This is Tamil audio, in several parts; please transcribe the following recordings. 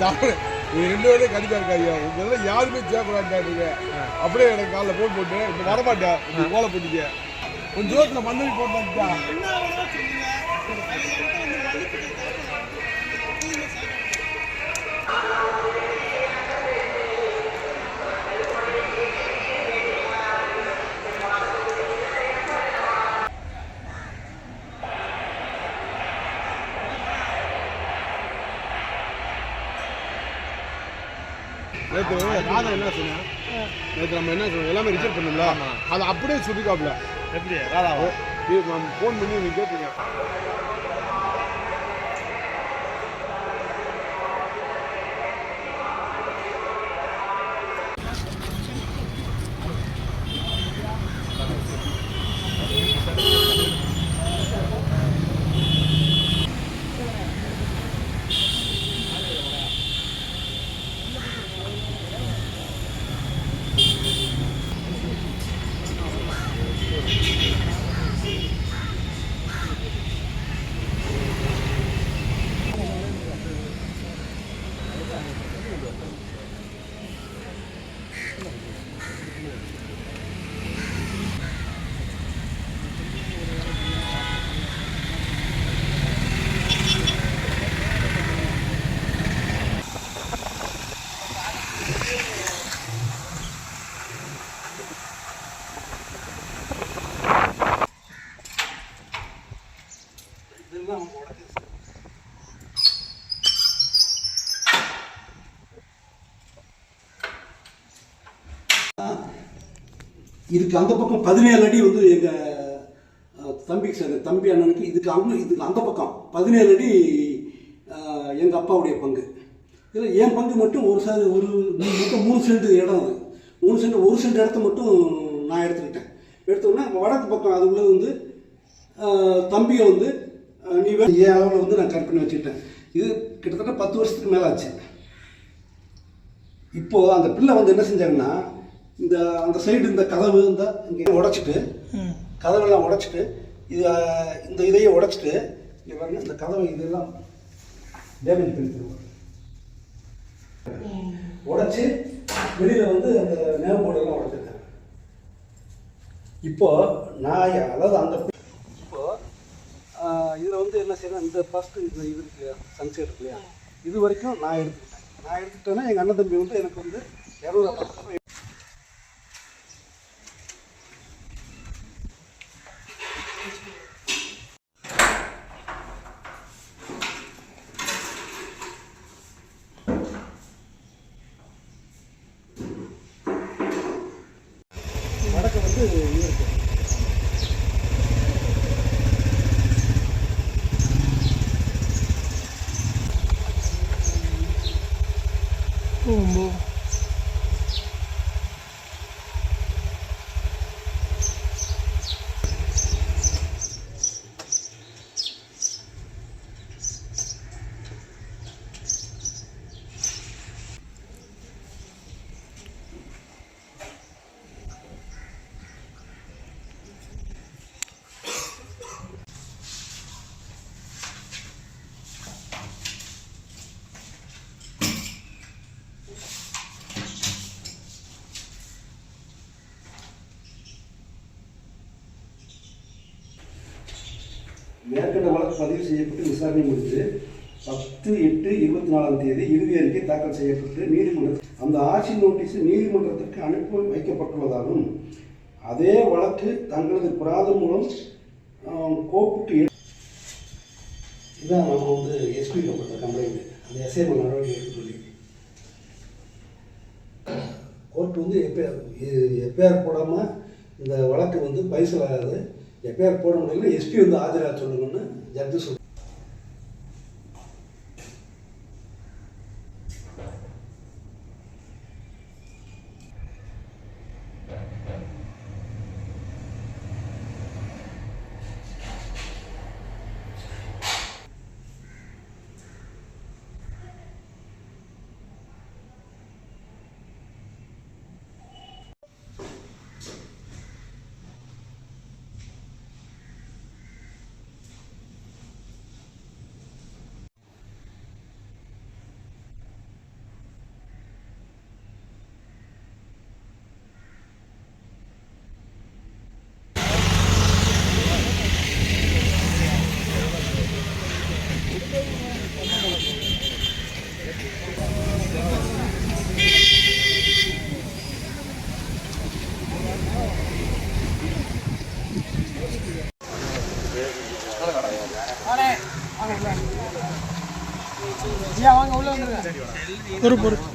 சாப்பிடு. நீங்க ரெண்டு பேரும் கண்டிப்பா இருக்காங்க உங்கள யாருமே சேர்க்கூடாதுங்க அப்படியே எனக்கு காலைல போன் போட்டு இப்ப வரமாட்டேன். நீ கோலை போட்டுக்க. கொஞ்சம் தூரத்துல மண்ணி போட்டு வந்துட்டா. நேற்று ராதா என்ன சொன்னா நேற்று நம்ம என்ன சொன்னோம்? எல்லாமே ரிஜெக்ட் பண்ணோம்ல. அதை அப்படியே சுட்டிக்காப்ல எப்படி ராதாவோ? ஃபோன் பண்ணி நீ கேட்டீங்க இதுக்கு அந்த பக்கம் பதினேழு அடி வந்து எங்கள் தம்பி சார் தம்பி அண்ணனுக்கு இதுக்கு அவங்க இதுக்கு அந்த பக்கம் பதினேழு அடி எங்கள் அப்பாவுடைய பங்கு. இதில் என் பங்கு மட்டும் ஒரு சார் ஒரு மூ- மொத்தம் மூணு சென்ட் இடம் அது. மூணு சென்ட் ஒரு சென்ட் இடத்த மட்டும் நான் எடுத்துக்கிட்டேன். எடுத்தோடனே வடக்கு பக்கம் அது உள்ள வந்து தம்பியை வந்து நீ என் அளவில் வந்து நான் கட் பண்ணி வச்சுக்கிட்டேன். இது கிட்டத்தட்ட பத்து வருஷத்துக்கு மேலே ஆச்சு இப்போது அந்த பிள்ளை வந்து என்ன செஞ்சாங்கன்னா இந்த அந்த சைடு இந்த கதவு இந்த இங்கே உடைச்சிட்டு கதவெல்லாம் உடைச்சிட்டு இது இந்த இதையே உடைச்சிட்டு இங்கே பாருங்க இந்த கதவை இதெல்லாம் டேமேஜ் பண்ணிட்டுருவாங்க உடைச்சி வெளியில் வந்து அந்த நேம் போர்டெல்லாம் உடைச்சிருக்காங்க. இப்போ நான் அதாவது அந்த இப்போ இதில் வந்து என்ன செய்யணும் இந்த ஃபஸ்ட்டு இந்த இது இருக்கு சன்செட் இருக்கு இல்லையா? இது வரைக்கும் நான் எடுத்துக்கிட்டேன். நான் எடுத்துக்கிட்டேன்னா எங்கள் அண்ணன் தம்பி வந்து எனக்கு வந்து இரநூறு பக்கம் வடக்கு வந்து இது இருக்கு மேற்கண்ட வழக்கு பதிவு செய்யப்பட்டு விசாரணை முடிந்து பத்து எட்டு இருபத்தி நாலாம் தேதி இறுதி அறிக்கை தாக்கல் செய்யப்பட்டு நீதிமன்ற அந்த ஆட்சி நோட்டீஸ் நீதிமன்றத்திற்கு அனுப்பி வைக்கப்பட்டுள்ளதாகவும் அதே வழக்கு தங்களது பிராதம் மூலம் கோப்புக்கு இதான் நம்ம வந்து எஸ்பி கொடுத்த கம்ப்ளைண்ட். அந்த எஸ்ஐ நடவடிக்கை எடுக்க சொல்லி கோர்ட் வந்து எஃப்ஐஆர் எஃப்ஐஆர் போடாமல் இந்த வழக்கு வந்து பைசல் ஆகாது எஃப்ஐஆர் போட முடியல எஸ்பி வந்து ஆஜராக சொல்லணும்னு ஜட்ஜு சொல் Vur vur.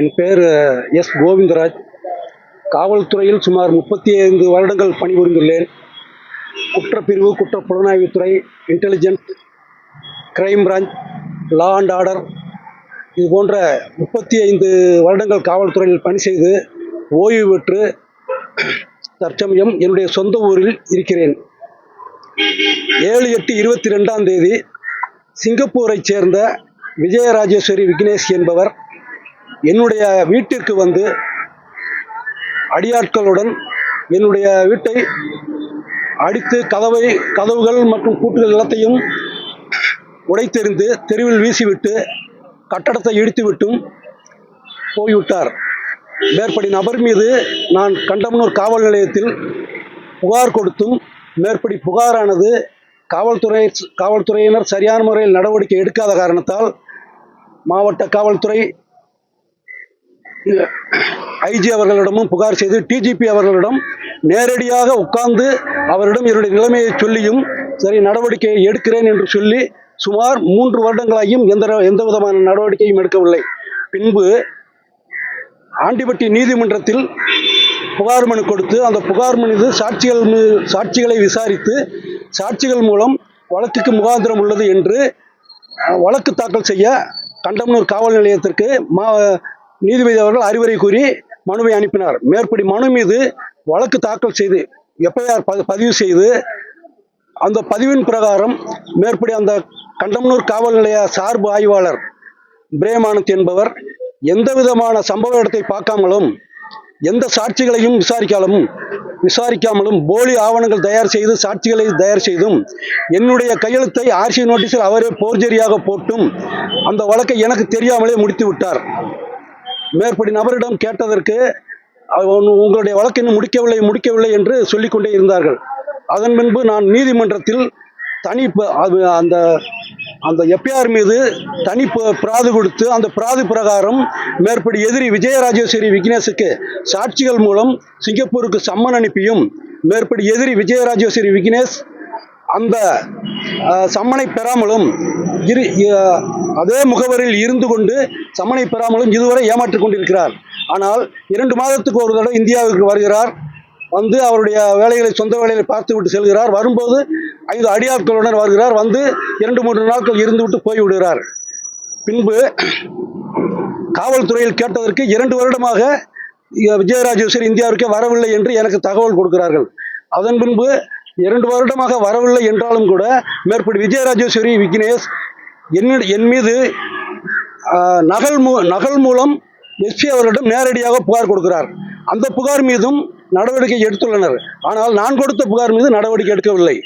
என் பேர் எஸ் கோவிந்தராஜ். காவல்துறையில் சுமார் முப்பத்தி ஐந்து வருடங்கள் பணிபுரிந்துள்ளேன். குற்றப்பிரிவு குற்ற புலனாய்வுத்துறை intelligence crime branch law and order இது போன்ற முப்பத்தி ஐந்து வருடங்கள் காவல்துறையில் பணி செய்து ஓய்வு பெற்று தற்சமயம் என்னுடைய சொந்த ஊரில் இருக்கிறேன். ஏழு எட்டு இருபத்தி ரெண்டாம் தேதி சிங்கப்பூரைச் சேர்ந்த விஜயராஜேஸ்வரி விக்னேஷ் என்பவர் என்னுடைய வீட்டிற்கு வந்து அடியாட்களுடன் என்னுடைய வீட்டை அடித்து கதவை கதவுகள் மற்றும் கூட்டுகள் எல்லாத்தையும் உடைத்தெறிந்து தெருவில் வீசிவிட்டு கட்டடத்தை இடித்துவிட்டும் போய்விட்டார். மேற்படி நபர் மீது நான் கண்டமனூர் காவல் நிலையத்தில் புகார் கொடுத்தும் மேற்படி புகாரானது காவல்துறை காவல்துறையினர் சரியான முறையில் நடவடிக்கை எடுக்காத காரணத்தால் மாவட்ட காவல்துறை ஐஜி அவர்களிடமும் புகார் செய்து டிஜிபி அவர்களிடம் நேரடியாக உட்கார்ந்து அவரிடம் என்னுடைய நிலைமையை சொல்லியும் சரி நடவடிக்கை எடுக்கிறேன் என்று சொல்லி சுமார் மூன்று வருடங்களாகியும் எந்த எந்த விதமான நடவடிக்கையும் எடுக்கவில்லை. பின்பு ஆண்டிபட்டி நீதிமன்றத்தில் புகார் மனு கொடுத்து அந்த புகார் மனு சாட்சிகள் சாட்சிகளை விசாரித்து சாட்சிகள் மூலம் வழக்குக்கு முகாந்திரம் உள்ளது என்று வழக்கு தாக்கல் செய்ய கண்டமனூர் காவல் நிலையத்திற்கு மா நீதிபதி அவர்கள் அறிவுரை கூறி மனுவை அனுப்பினார். மேற்படி மனு மீது வழக்கு தாக்கல் செய்து எஃப்ஐஆர் பதிவு செய்து அந்த பதிவின் பிரகாரம் மேற்படி அந்த கண்டமனூர் காவல் நிலைய சார்பு ஆய்வாளர் பிரேமானந்த் என்பவர் எந்த விதமான சம்பவ இடத்தை பார்க்காமலும் எந்த சாட்சிகளையும் விசாரிக்காமலும் விசாரிக்காமலும் போலி ஆவணங்கள் தயார் செய்து சாட்சிகளை தயார் செய்தும் என்னுடைய கையெழுத்தை ஆர்சி நோட்டீஸில் அவரே போர்ஜரியாக போட்டும் அந்த வழக்கை எனக்கு தெரியாமலே முடித்து விட்டார். மேற்படி நபரிடம் கேட்டதற்கு உங்களுடைய வழக்கு இன்னும் முடிக்கவில்லை முடிக்கவில்லை என்று சொல்லிக்கொண்டே இருந்தார்கள். அதன் பின்பு நான் நீதிமன்றத்தில் தனி ப- அந்த அந்த எஃப்ஐஆர் மீது தனி ப- பிராது கொடுத்து அந்த பிராது பிரகாரம் மேற்படி எதிரி விஜயராஜேஸ்வரி விக்னேஷுக்கு சாட்சிகள் மூலம் சிங்கப்பூருக்கு சம்மன் அனுப்பியும் மேற்படி எதிரி விஜயராஜேஸ்வரி விக்னேஷ் அந்த சம்மனை பெறாமலும் இரு அதே முகவரியில் இருந்து கொண்டு சம்மனை பெறாமலும் இதுவரை ஏமாற்றிக் கொண்டிருக்கிறார். ஆனால் இரண்டு மாதத்துக்கு ஒரு தடவை இந்தியாவுக்கு வருகிறார். வந்து அவருடைய வேலைகளை சொந்த வேலைகளை பார்த்து விட்டு செல்கிறார். வரும்போது ஐந்து அடியாட்களுடன் வருகிறார். வந்து இரண்டு மூன்று நாட்கள் இருந்துவிட்டு போய் விடுகிறார். பின்பு காவல்துறையில் கேட்டதற்கு இரண்டு வருடமாக விஜயராஜேஸ்வரி இந்தியாவிற்கே வரவில்லை என்று எனக்கு தகவல் கொடுக்கிறார்கள். அதன் பின்பு இரண்டு வருடமாக வரவில்லை என்றாலும் கூட மேற்படி விஜயராஜேஸ்வரி விக்னேஷ் என்னிட என் மீது நகல் மூ நகல் மூலம் எஸ்பி அவர்களிடம் நேரடியாக புகார் கொடுக்கிறார். அந்த புகார் மீதும் நடவடிக்கை எடுத்துள்ளனர். ஆனால் நான் கொடுத்த புகார் மீது நடவடிக்கை எடுக்கவில்லை.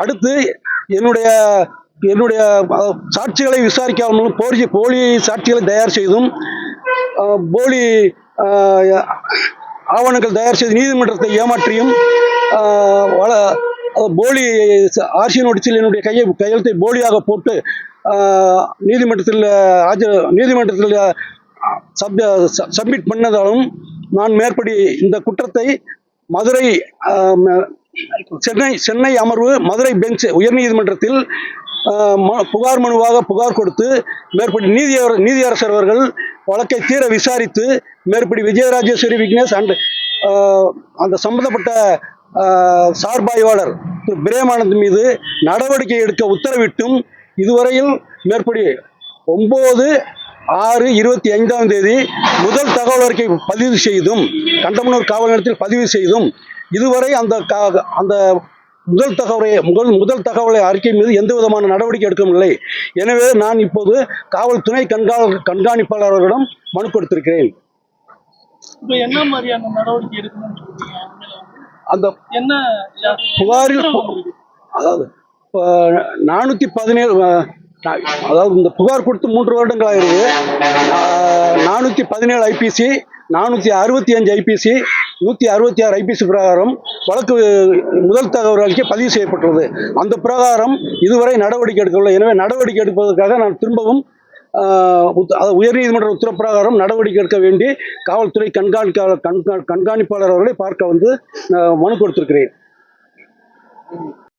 அடுத்து என்னுடைய என்னுடைய சாட்சிகளை விசாரிக்காமலும் போலி போலி சாட்சிகளை தயார் செய்தும் போலி ஆவணங்கள் தயார் செய்து நீதிமன்றத்தை ஏமாற்றியும் வள போலி ஆர்சி நோட்டீஸில் என்னுடைய கையை கையெழுத்தை போலியாக போட்டு நீதிமன்றத்தில் ஆஜர் நீதிமன்றத்தில் சப் சப்மிட் பண்ணதாலும் நான் மேற்படி இந்த குற்றத்தை மதுரை சென்னை சென்னை அமர்வு மதுரை பெஞ்ச் உயர்நீதிமன்றத்தில் புகார் மனுவாக புகார் கொடுத்து மேற்படி நீதி நீதியரசர் அவர்கள் வழக்கை தீர விசாரித்து மேற்படி விஜயராஜேஸ்வரி விக்னேஷ் அண்ட் அந்த சம்பந்தப்பட்ட சார்பாய்வாளர் திரு பிரேமானந்த் மீது நடவடிக்கை எடுக்க உத்தரவிட்டும். இதுவரையில் மேற்படி ஒம்பது ஆறு இருபத்தி ஐந்தாம் தேதி முதல் தகவல் அறிக்கை பதிவு செய்தும் கண்டமனூர் காவல் நிலையத்தில் பதிவு செய்தும் இதுவரை அந்த அந்த முதல் தகவலை முதல் முதல் தகவலை அறிக்கை மீது எந்த விதமான நடவடிக்கை எடுக்கவில்லை எனவே நான் இப்போது காவல் துணை கண்கா கண்காணிப்பாளர் அவர்களிடம் மனு கொடுத்திருக்கிறேன் என்ன மாதிரியான நடவடிக்கை எடுக்கணும்னு? அந்த என்ன புகாரில்? அதாவது நானூற்றி பதினேழு அதாவது இந்த புகார் கொடுத்து மூன்று வருடங்கள் ஆயிருது நானூற்றி பதினேழு ஐபிசி நானூற்றி அறுபத்தி அஞ்சு ஐபிசி நூற்றி அறுபத்தி ஆறு ஐபிசி பிரகாரம் வழக்கு முதல் தகவல்களுக்கே பதிவு செய்யப்பட்டுள்ளது. அந்த பிரகாரம் இதுவரை நடவடிக்கை எடுக்கவில்லை. எனவே நடவடிக்கை எடுப்பதற்காக நான் திரும்பவும் உயர்நீதிமன்ற உத்தர பிரகாரம் நடவடிக்கை எடுக்க வேண்டி காவல்துறை கண்காணிக்க கண்காணிப்பாளர் அவர்களை பார்க்க வந்து மனு கொடுத்திருக்கிறேன்.